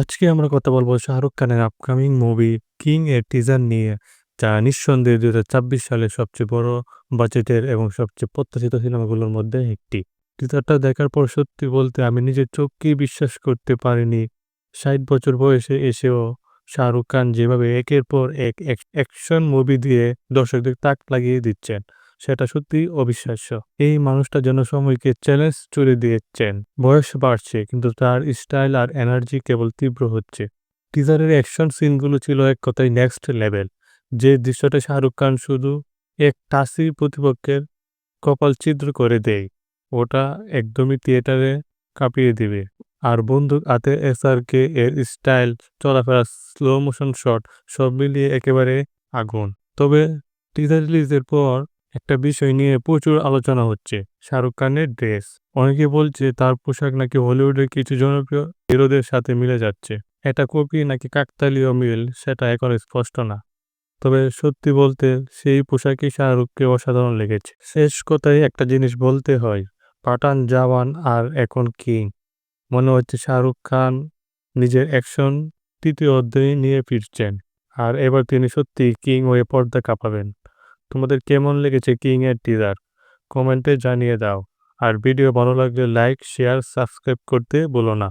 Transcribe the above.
আজকে আমরা কথা বলব শাহরুখ খানের আপকামিং মুভি কিং এর টিজার নিয়ে, যা নিঃসন্দেহে দু সালের সবচেয়ে বড় বাজেটের এবং সবচেয়ে প্রত্যাশিত সিনেমাগুলোর মধ্যে একটি। টিজারটা দেখার পর সত্যি বলতে আমি নিজের চোখকেই বিশ্বাস করতে পারিনি। ষাট বছর বয়সে এসেও শাহরুখ খান যেভাবে একের পর এক অ্যাকশন মুভি দিয়ে দর্শকদের তাক লাগিয়ে দিচ্ছেন। সেটা সত্যি অবিশ্বাস্য। এই মানুষটা যেন সময়কে চ্যালেঞ্জ চড়ে দিয়েছেন। বয়স বাড়ছে, কিন্তু তার স্টাইল আর এনার্জি কেবল তীব্র হচ্ছে। টিজারের অ্যাকশন সিনগুলো ছিল এক কথায় নেক্সট লেভেল যে দৃশ্যটা শাহরুখ খান শুধু এক টাসি প্রতিপক্ষের কপাল ছিদ্র করে দেয়, ওটা একদমই থিয়েটারে কাঁপিয়ে দিবে। আর বন্দুক হাতে এসআরকে এর স্টাইল, চলাফেরা স্লো মোশন শট সব মিলিয়ে একেবারে আগুন। তবে টিজার রিলিজের পর একটা বিষয় নিয়ে প্রচুর আলোচনা হচ্ছে। শাহরুখ খানের ড্রেস। অনেকে বলছে তার পোশাক নাকি হলিউডের কিছু জনপ্রিয় হিরোদের সাথে মিলে যাচ্ছে। এটা কপি নাকি কাকতালীয় মিল সেটা এখন স্পষ্ট না। তবে সত্যি বলতে সেই পোশাকই শাহরুখকে অসাধারণ লেগেছে। শেষ কথায় একটা জিনিস বলতে হয়, পাঠান জাওয়ান আর এখন কিং। মনে হচ্ছে শাহরুখ খান নিজের অ্যাকশন তৃতীয় অধ্যায় নিয়ে ফিরছেন, আর এবার তিনি সত্যি কিং হয়ে পর্দা কাঁপাবেন। তোমাদের কেমন লেগেছে কিং এর টিজার কমেন্টে জানিয়ে দাও। আর ভিডিও ভালো লাগলে লাইক শেয়ার সাবস্ক্রাইব করতে বলো না।